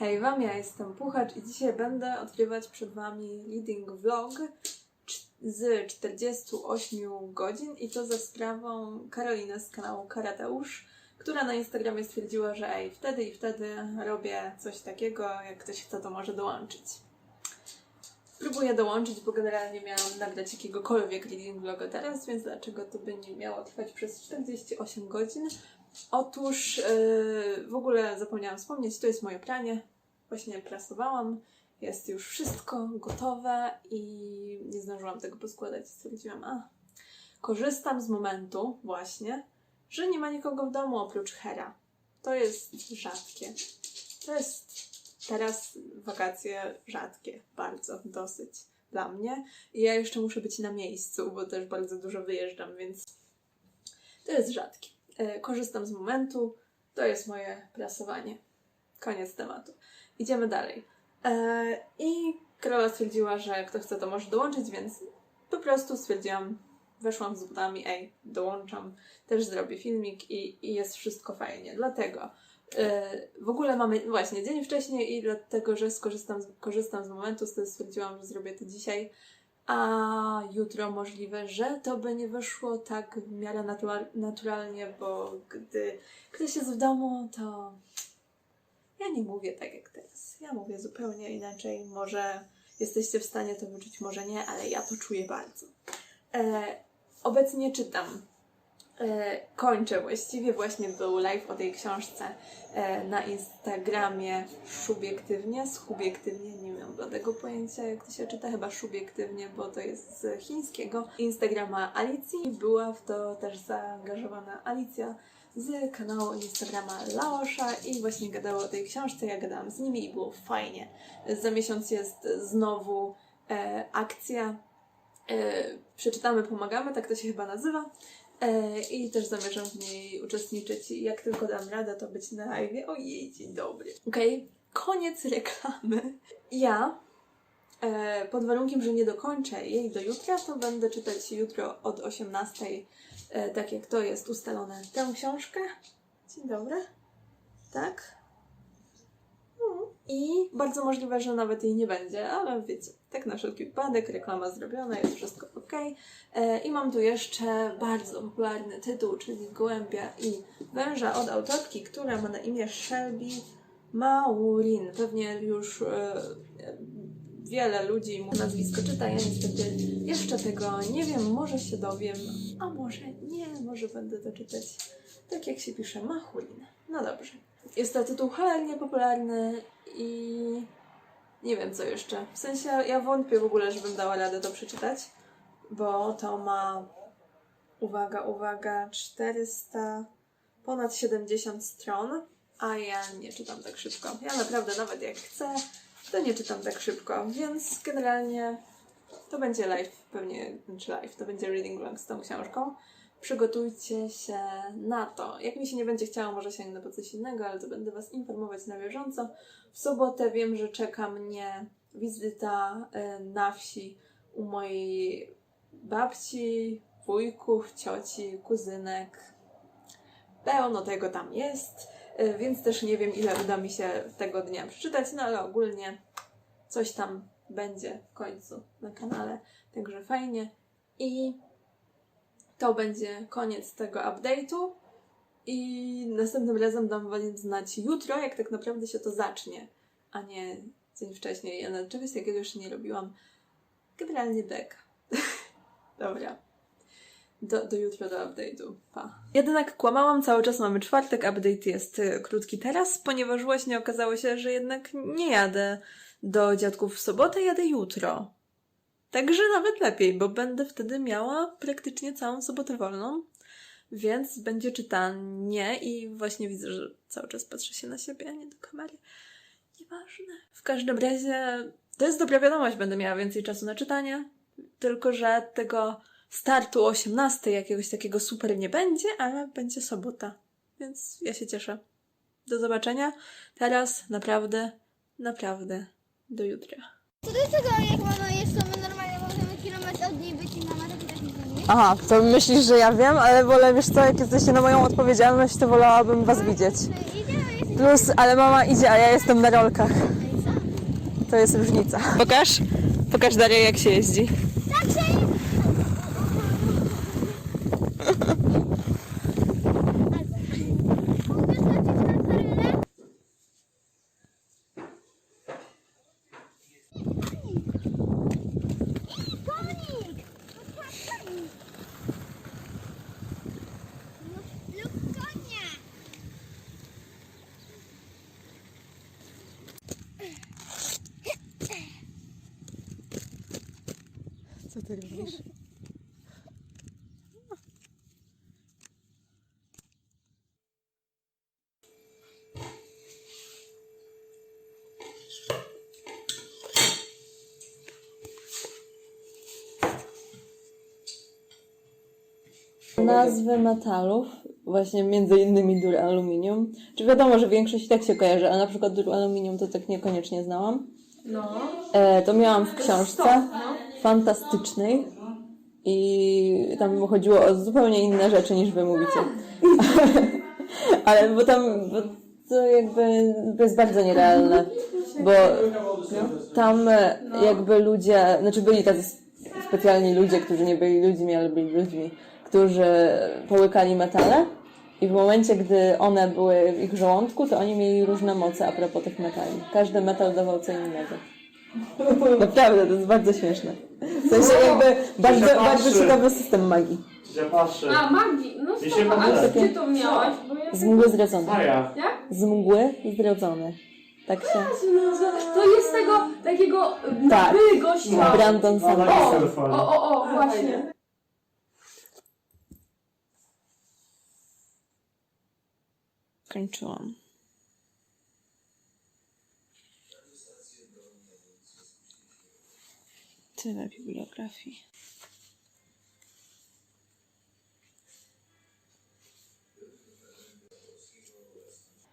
Hej Wam, ja jestem Puchacz i dzisiaj będę odgrywać przed Wami leading vlog z 48 godzin i to za sprawą Karoliny z kanału Karateusz, która na Instagramie stwierdziła, że ej, wtedy i wtedy robię coś takiego, jak ktoś chce, to może dołączyć. Próbuję dołączyć, bo generalnie miałam nagrać jakiegokolwiek reading vloga teraz, więc dlaczego to by nie miało trwać przez 48 godzin? Otóż yy, w ogóle zapomniałam wspomnieć, to jest moje pranie. Właśnie prasowałam, jest już wszystko gotowe i nie zdążyłam tego poskładać. Stwierdziłam, a korzystam z momentu właśnie, że nie ma nikogo w domu oprócz Hera. To jest rzadkie. To jest teraz wakacje rzadkie, bardzo, dosyć dla mnie. I ja jeszcze muszę być na miejscu, bo też bardzo dużo wyjeżdżam, więc to jest rzadkie. E, Korzystam z momentu, to jest moje prasowanie. Koniec tematu. Idziemy dalej. E, I Karola stwierdziła, że kto chce, to może dołączyć, więc po prostu stwierdziłam, weszłam z butami, ej, dołączam, też zrobię filmik i, i jest wszystko fajnie. Dlatego e, w ogóle mamy właśnie dzień wcześniej i dlatego, że skorzystam korzystam z momentu, stwierdziłam, że zrobię to dzisiaj, a jutro możliwe, że to by nie wyszło tak w miarę natura- naturalnie, bo gdy ktoś jest w domu, to ja nie mówię tak jak teraz. Ja mówię zupełnie inaczej. Może jesteście w stanie to wyczuć, może nie, ale ja to czuję bardzo. E, obecnie czytam. E, kończę właściwie. Właśnie był live o tej książce e, na Instagramie subiektywnie, subiektywnie, nie mam żadnego pojęcia jak to się czyta, chyba subiektywnie, bo to jest z chińskiego. Instagrama Alicji była w to też zaangażowana Alicja z kanału Instagrama Laosza i właśnie gadały o tej książce, ja gadałam z nimi i było fajnie. Za miesiąc jest znowu e, akcja e, Przeczytamy, pomagamy, tak to się chyba nazywa. E, I też zamierzam w niej uczestniczyć jak tylko dam radę, to być na live. Ojej, dzień dobry. Okej, koniec reklamy. Ja, e, pod warunkiem, że nie dokończę jej do jutra, to będę czytać jutro od 18, e, tak jak to jest ustalone, tę książkę. Dzień dobry. Tak? I bardzo możliwe, że nawet jej nie będzie, ale wiecie, tak na wszelki wypadek, reklama zrobiona, jest wszystko ok. E, I mam tu jeszcze bardzo popularny tytuł, czyli Gołębia i Węża od autorki, która ma na imię Shelby Maurin. Pewnie już e, wiele ludzi mu nazwisko czyta, ja niestety jeszcze tego nie wiem, może się dowiem, a może nie, może będę to czytać tak jak się pisze Machulin. No dobrze. Jest to tytuł cholernie popularny i nie wiem co jeszcze. W sensie ja wątpię w ogóle, żebym dała radę to przeczytać, bo to ma, uwaga, uwaga, 400, ponad 70 stron, a ja nie czytam tak szybko. Ja naprawdę nawet jak chcę, to nie czytam tak szybko, więc generalnie to będzie live, pewnie, czy live, to będzie reading vlog z tą książką. Przygotujcie się na to. Jak mi się nie będzie chciało, może sięgnę po coś innego, ale to będę Was informować na bieżąco. W sobotę wiem, że czeka mnie wizyta e, na wsi u mojej babci, wujków, cioci, kuzynek. Pełno tego tam jest, e, więc też nie wiem, ile uda mi się tego dnia przeczytać, no ale ogólnie coś tam będzie w końcu na kanale, także fajnie. I to będzie koniec tego update'u i następnym razem dam Wam znać jutro, jak tak naprawdę się to zacznie, a nie dzień wcześniej. Ja na czegoś takiego nie robiłam. Generalnie dek. Dobra. Do, do jutra, do update'u. Pa. Jednak kłamałam, cały czas mamy czwartek, update jest y, krótki teraz, ponieważ właśnie okazało się, że jednak nie jadę do dziadków w sobotę, jadę jutro. Także nawet lepiej, bo będę wtedy miała praktycznie całą sobotę wolną, więc będzie czytanie i właśnie widzę, że cały czas patrzę się na siebie, a nie do kamery. Nieważne. W każdym razie to jest dobra wiadomość, będę miała więcej czasu na czytanie, tylko że tego startu o 18 jakiegoś takiego super nie będzie, ale będzie sobota, więc ja się cieszę. Do zobaczenia. Teraz naprawdę, naprawdę do jutra. Co do tego, jak mama jest, to my normalnie możemy kilometr od niej być i mama robi taki filmik. Aha, to myślisz, że ja wiem, ale wolę, wiesz co, jak jesteście na moją odpowiedzialność, to wolałabym was widzieć. Plus, ale mama idzie, a ja jestem na rolkach. To jest różnica. Pokaż? Pokaż Daria, jak się jeździ. Nazwy metalów, właśnie między innymi dur aluminium. Czy wiadomo, że większość tak się kojarzy, a na przykład dur aluminium to tak niekoniecznie znałam. No. E, to miałam w książce fantastycznej i tam chodziło o zupełnie inne rzeczy niż wy mówicie. Ale bo tam bo to jakby to jest bardzo nierealne, bo tam e, jakby ludzie, znaczy byli tacy specjalni ludzie, którzy nie byli ludźmi, ale byli ludźmi, którzy połykali metale i w momencie, gdy one były w ich żołądku, to oni mieli różne moce a propos tych metali. Każdy metal dawał co innego. Naprawdę, to jest bardzo śmieszne. W sensie jakby bardzo, się bardzo patrzy. ciekawy system magii. Patrzę. A, magii, no Mi się spoko, a podoba. gdzie to miałaś? Bo ja Z mgły zrodzone. Maja. Jak? Z mgły zrodzone. Tak się... To jest tego takiego Tak. gościa. Brandon No, Sanderson. no, O, o, o, właśnie. Kończyłam. Tyle bibliografii.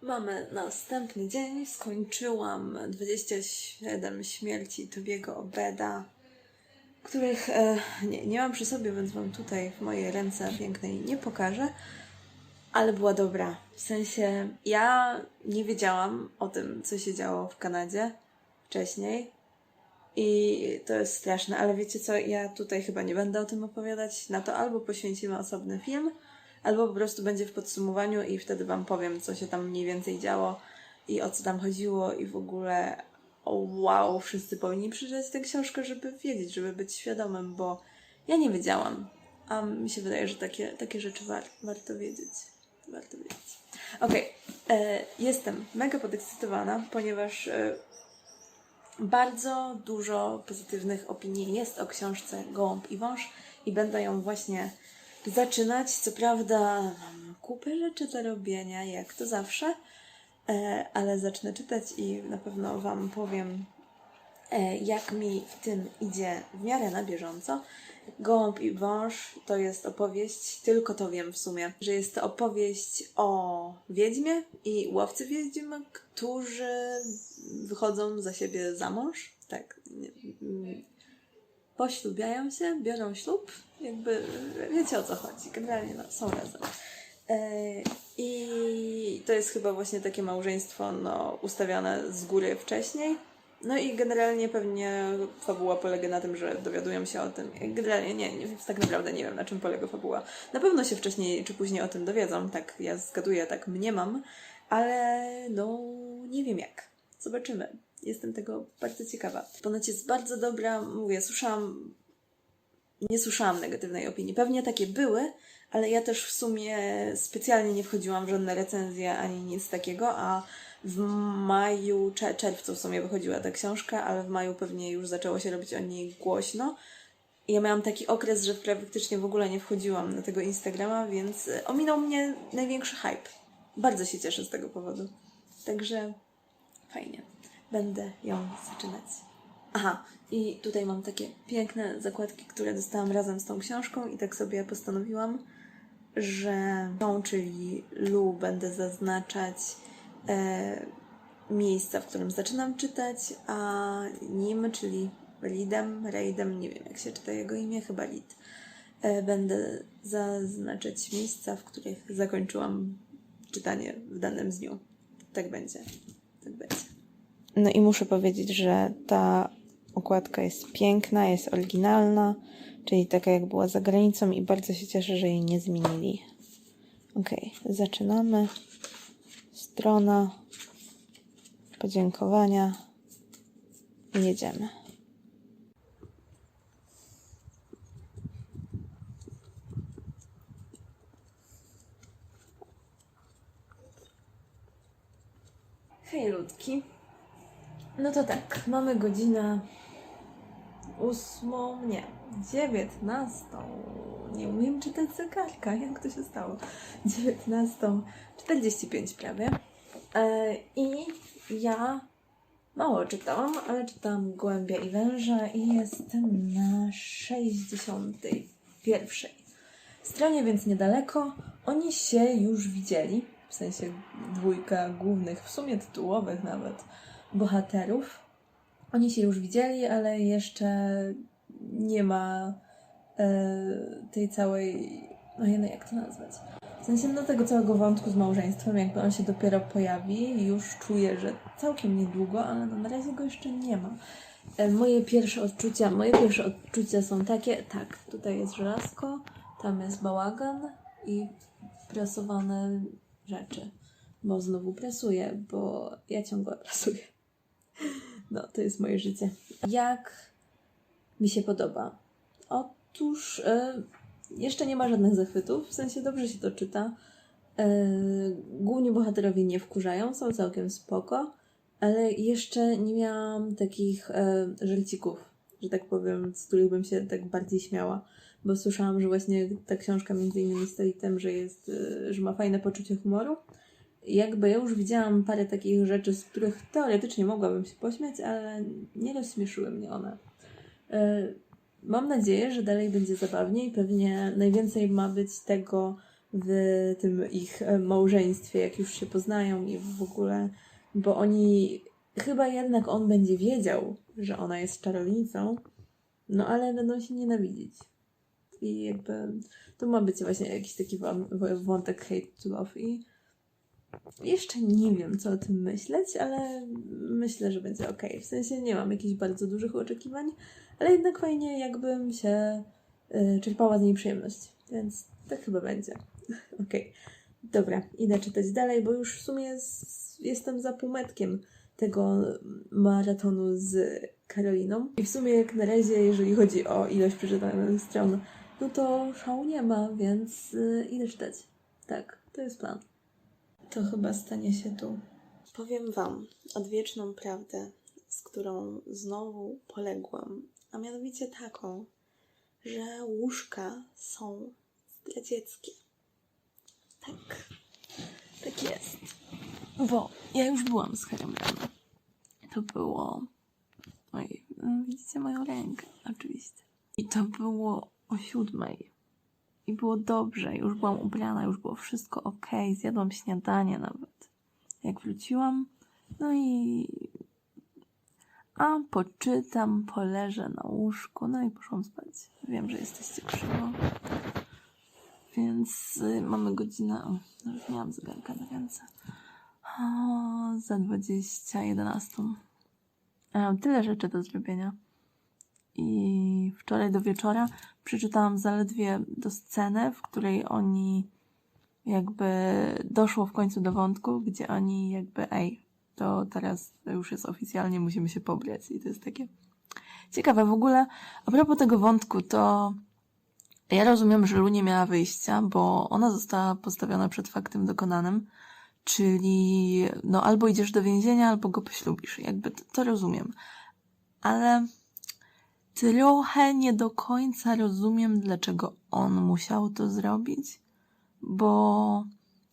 Mamy następny dzień. Skończyłam 27 śmierci Tobiego Obeda, których e, nie, nie mam przy sobie, więc wam tutaj w mojej ręce pięknej nie pokażę ale była dobra. W sensie ja nie wiedziałam o tym, co się działo w Kanadzie wcześniej. I to jest straszne, ale wiecie co, ja tutaj chyba nie będę o tym opowiadać. Na to albo poświęcimy osobny film, albo po prostu będzie w podsumowaniu i wtedy Wam powiem, co się tam mniej więcej działo i o co tam chodziło i w ogóle wow, wszyscy powinni przeczytać tę książkę, żeby wiedzieć, żeby być świadomym, bo ja nie wiedziałam. A mi się wydaje, że takie, takie rzeczy war, warto wiedzieć. Warto wiedzieć. Okej, e, jestem mega podekscytowana, ponieważ e, bardzo dużo pozytywnych opinii jest o książce Gołąb i Wąż i będę ją właśnie zaczynać. Co prawda mam kupę rzeczy do robienia, jak to zawsze, e, ale zacznę czytać i na pewno Wam powiem, jak mi w tym idzie w miarę na bieżąco. Gołąb i wąż to jest opowieść, tylko to wiem w sumie, że jest to opowieść o wiedźmie i łowcy wiedźm, którzy wychodzą za siebie za mąż. Tak. mm, Poślubiają się, biorą ślub, jakby wiecie o co chodzi. Generalnie no, są razem. E, I to jest chyba właśnie takie małżeństwo no, ustawione z góry wcześniej. No i generalnie pewnie fabuła polega na tym, że dowiadują się o tym. Generalnie nie, nie tak naprawdę nie wiem na czym polega fabuła. Na pewno się wcześniej czy później o tym dowiedzą, tak ja zgaduję, tak mniemam, ale no nie wiem jak. Zobaczymy. Jestem tego bardzo ciekawa. Ponoć jest bardzo dobra, mówię, słyszałam, nie słyszałam negatywnej opinii. Pewnie takie były, ale ja też w sumie specjalnie nie wchodziłam w żadne recenzje ani nic takiego, a w maju, cze- czerwcu w sumie wychodziła ta książka, ale w maju pewnie już zaczęło się robić o niej głośno. Ja miałam taki okres, że praktycznie w ogóle nie wchodziłam na tego Instagrama, więc e, ominął mnie największy hype. Bardzo się cieszę z tego powodu. Także fajnie. Będę ją zaczynać. Aha, i tutaj mam takie piękne zakładki, które dostałam razem z tą książką i tak sobie postanowiłam, że tą, czyli Lu, będę zaznaczać miejsca, w którym zaczynam czytać, a nim, czyli Lidem, Reidem, nie wiem jak się czyta jego imię, chyba Lid, e, będę zaznaczać miejsca, w których zakończyłam czytanie w danym dniu. tak będzie. Tak będzie. No i muszę powiedzieć, że ta okładka jest piękna, jest oryginalna, czyli taka jak była za granicą i bardzo się cieszę, że jej nie zmienili. Ok, zaczynamy. Strona, podziękowania i jedziemy. Hej ludki. No to tak, mamy godzinę ósmą, nie, dziewiętnastą. Nie umiem czytać zegarka, jak to się stało? Dziewiętnastą, 45 prawie. E, I ja mało czytałam, ale czytałam Gołębia i Węża i jestem na 61 stronie, więc niedaleko. Oni się już widzieli, w sensie dwójka głównych, w sumie tytułowych nawet, bohaterów. Oni się już widzieli, ale jeszcze nie ma e, tej całej. No nie jak to nazwać. Sensie no tego całego wątku z małżeństwem, jakby on się dopiero pojawi już czuję, że całkiem niedługo, ale no na razie go jeszcze nie ma. E, moje pierwsze odczucia, moje pierwsze odczucia są takie, tak, tutaj jest żelazko, tam jest bałagan i prasowane rzeczy. Bo znowu prasuję, bo ja ciągle prasuję. No, to jest moje życie. Jak mi się podoba? Otóż e, jeszcze nie ma żadnych zachwytów, w sensie dobrze się to czyta. E, główni bohaterowie nie wkurzają, są całkiem spoko, ale jeszcze nie miałam takich e, żelcików, że tak powiem, z których bym się tak bardziej śmiała. Bo słyszałam, że właśnie ta książka między innymi stoi tym, że jest, e, że ma fajne poczucie humoru. Jakby ja już widziałam parę takich rzeczy, z których teoretycznie mogłabym się pośmiać, ale nie rozśmieszyły mnie one. Mam nadzieję, że dalej będzie zabawnie i pewnie najwięcej ma być tego w tym ich e, małżeństwie, jak już się poznają i w ogóle, bo oni, chyba jednak on będzie wiedział, że ona jest czarownicą, no ale będą się nienawidzić. I jakby to ma być właśnie jakiś taki wą- wą- wątek hate to love i jeszcze nie wiem, co o tym myśleć, ale myślę, że będzie ok. W sensie nie mam jakichś bardzo dużych oczekiwań, ale jednak fajnie, jakbym się y, czerpała z niej przyjemność. Więc tak chyba będzie. Okej. Dobra, idę czytać dalej, bo już w sumie z, jestem za półmetkiem tego maratonu z Karoliną. I w sumie jak na razie, jeżeli chodzi o ilość przeczytanych stron, no to szału nie ma, więc y, idę czytać. Tak, to jest plan. To chyba stanie się tu. Powiem Wam odwieczną prawdę, z którą znowu poległam, a mianowicie taką, że łóżka są zdradzieckie. Tak, tak jest. Bo ja już byłam z Harem rano. To było... Oj, widzicie moją rękę, oczywiście. I to było o siódmej. I było dobrze, już byłam ubrana, już było wszystko ok, zjadłam śniadanie nawet. Jak wróciłam, no i. A poczytam, poleżę na łóżku, no i poszłam spać. Wiem, że jesteście krzywo. Więc y, mamy godzinę. O, no już miałam zegarka na ręce. O, za 20, 11. Ja mam tyle rzeczy do zrobienia. I wczoraj do wieczora przeczytałam zaledwie do sceny, w której oni jakby doszło w końcu do wątku, gdzie oni jakby ej, to teraz już jest oficjalnie, musimy się pobrać i to jest takie ciekawe. W ogóle a propos tego wątku, to ja rozumiem, że Lu nie miała wyjścia, bo ona została postawiona przed faktem dokonanym, czyli no albo idziesz do więzienia, albo go poślubisz. Jakby to, to rozumiem. Ale trochę nie do końca rozumiem, dlaczego on musiał to zrobić, bo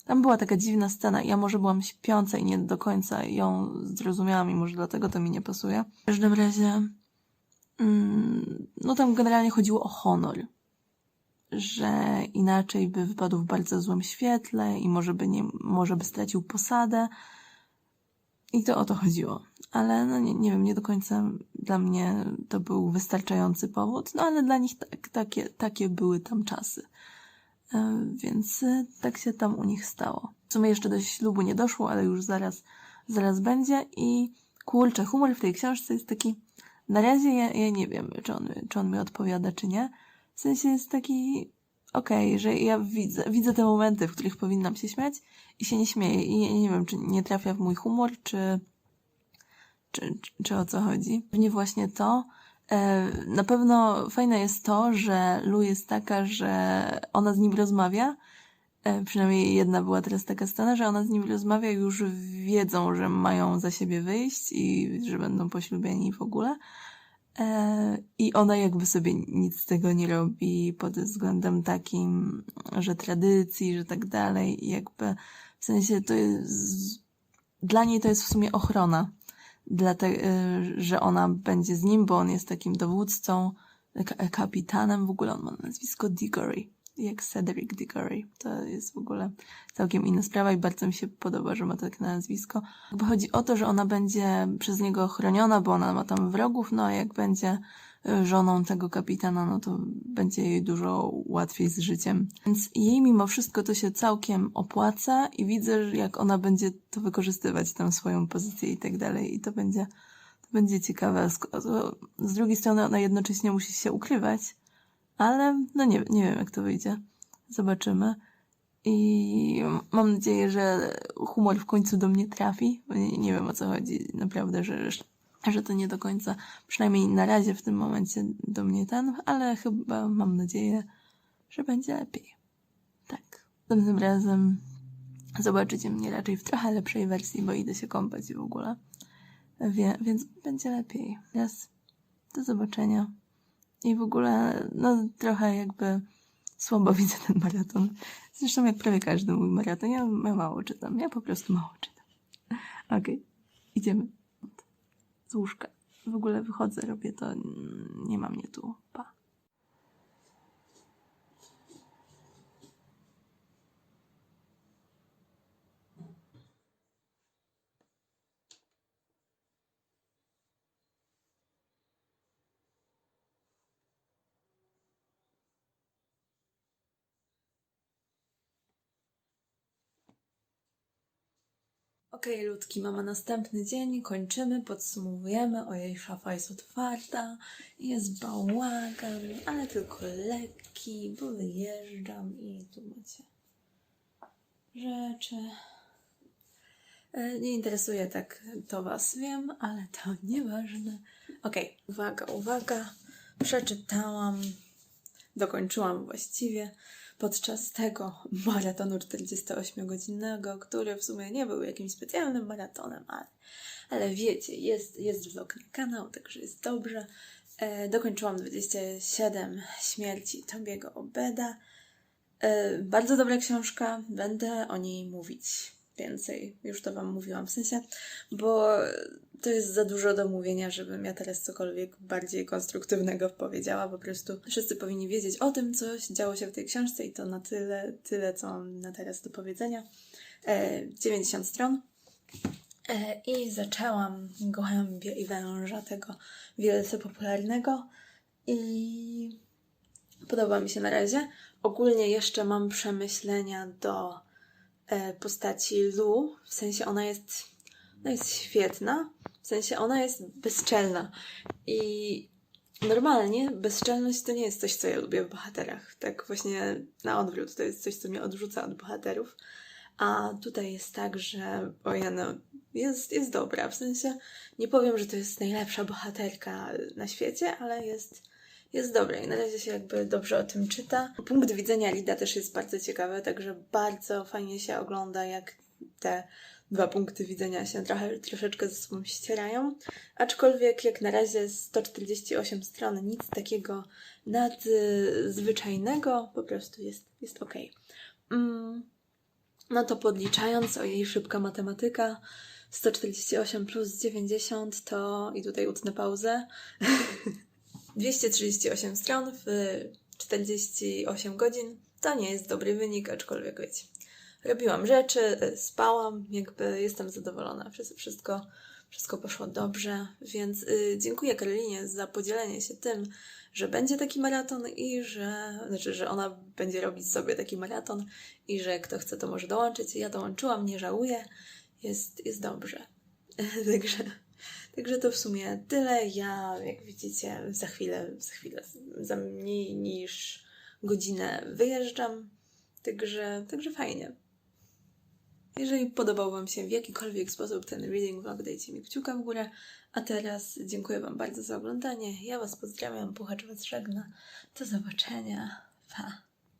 tam była taka dziwna scena. Ja może byłam śpiąca i nie do końca ją zrozumiałam i może dlatego to mi nie pasuje. W każdym razie, mm, no tam generalnie chodziło o honor, że inaczej by wypadł w bardzo złym świetle i może by, nie, może by stracił posadę. I to o to chodziło. Ale no nie, nie wiem, nie do końca dla mnie to był wystarczający powód, no ale dla nich tak, takie, takie były tam czasy. E, Więc e, tak się tam u nich stało. W sumie jeszcze do ślubu nie doszło, ale już zaraz, zaraz będzie i kurczę, humor w tej książce jest taki, na razie ja, ja nie wiem, czy on, czy on mi odpowiada, czy nie. W sensie jest taki, okej, że ja widzę, widzę te momenty, w których powinnam się śmiać i się nie śmieję i nie, nie wiem, czy nie trafia w mój humor, czy, czy, czy, czy o co chodzi. Pewnie właśnie to. E, Na pewno fajne jest to, że Lu jest taka, że ona z nim rozmawia. E, Przynajmniej jedna była teraz taka scena, że ona z nim rozmawia już wiedzą, że mają za siebie wyjść i że będą poślubieni w ogóle. E, I ona jakby sobie nic z tego nie robi pod względem takim, że tradycji, że tak dalej. I jakby w sensie to jest, dla niej to jest w sumie ochrona. Dlatego, że ona będzie z nim, bo on jest takim dowódcą, ka- kapitanem. W ogóle on ma nazwisko Diggory, jak Cedric Diggory. To jest w ogóle całkiem inna sprawa i bardzo mi się podoba, że ma takie nazwisko. Jakby chodzi o to, że ona będzie przez niego ochroniona, bo ona ma tam wrogów, no a jak będzie y, żoną tego kapitana, no to będzie jej dużo łatwiej z życiem. Więc jej mimo wszystko to się całkiem opłaca i widzę, jak ona będzie to wykorzystywać, tę swoją pozycję i tak dalej. I to będzie, to będzie ciekawe. Z- z drugiej strony ona jednocześnie musi się ukrywać, ale no nie, nie wiem jak to wyjdzie. Zobaczymy. I mam nadzieję, że humor w końcu do mnie trafi. Nie, nie wiem o co chodzi, naprawdę, że, że to nie do końca, przynajmniej na razie w tym momencie do mnie ten, ale chyba mam nadzieję, że będzie lepiej. Tak. Następnym razem zobaczycie mnie raczej w trochę lepszej wersji, bo idę się kąpać i w ogóle. Wie, więc będzie lepiej. Raz. Do zobaczenia. I w ogóle, no trochę jakby słabo widzę ten maraton. Zresztą jak prawie każdy mój maraton. Ja, ja mało czytam. Ja po prostu mało czytam. Okej. Idziemy. Z łóżka. W ogóle wychodzę, robię to. Nie ma mnie tu. Pa. Okej, ludki, mamy następny dzień, kończymy, podsumowujemy. Ojej, szafa jest otwarta, jest bałagan, ale tylko lekki, bo wyjeżdżam i tu macie rzeczy. E, Nie interesuje tak to Was, wiem, ale to nieważne. Okej, uwaga, uwaga. Przeczytałam, dokończyłam właściwie podczas tego maratonu 48-godzinnego, który w sumie nie był jakimś specjalnym maratonem, ale, ale wiecie, jest, jest vlog na kanał, także jest dobrze. E, dokończyłam 27 śmierci Tobiego Obeda. E, bardzo dobra książka, będę o niej mówić więcej. Już to Wam mówiłam w sensie, bo to jest za dużo do mówienia, żebym ja teraz cokolwiek bardziej konstruktywnego powiedziała. Po prostu wszyscy powinni wiedzieć o tym, co działo się w tej książce i to na tyle, tyle co mam na teraz do powiedzenia. E, 90 stron. E, I zaczęłam Gołębie i Węża, tego wielce popularnego. I podoba mi się na razie. Ogólnie jeszcze mam przemyślenia do postaci Lu, w sensie ona jest, ona jest świetna, w sensie ona jest bezczelna. I normalnie bezczelność to nie jest coś, co ja lubię w bohaterach, tak właśnie na odwrót, to jest coś, co mnie odrzuca od bohaterów, a tutaj jest tak, że ojeno, jest, jest dobra, w sensie nie powiem, że to jest najlepsza bohaterka na świecie, ale jest jest dobre i na razie się jakby dobrze o tym czyta. Punkt widzenia Lida też jest bardzo ciekawy, także bardzo fajnie się ogląda, jak te dwa punkty widzenia się trochę, troszeczkę ze sobą ścierają. Aczkolwiek jak na razie 148 stron, nic takiego nadzwyczajnego, po prostu jest, jest ok. Mm, no to podliczając, o jej szybka matematyka, 148 plus 90 to, i tutaj utnę pauzę, 238 stron w 48 godzin to nie jest dobry wynik, aczkolwiek wiecie. Robiłam rzeczy, spałam, jakby jestem zadowolona. Wszystko, Wszystko poszło dobrze, więc y, dziękuję Karolinie za podzielenie się tym, że będzie taki maraton i że, znaczy, że ona będzie robić sobie taki maraton i że kto chce, to może dołączyć. Ja dołączyłam, nie żałuję, jest, jest dobrze. Także, także to w sumie tyle. Ja, jak widzicie, za chwilę, za chwilę, za mniej niż godzinę wyjeżdżam. Także, także fajnie. Jeżeli podobał Wam się w jakikolwiek sposób ten reading vlog, dajcie mi kciuka w górę. A teraz dziękuję Wam bardzo za oglądanie. Ja Was pozdrawiam, Puchacz Was żegna. Do zobaczenia. Pa!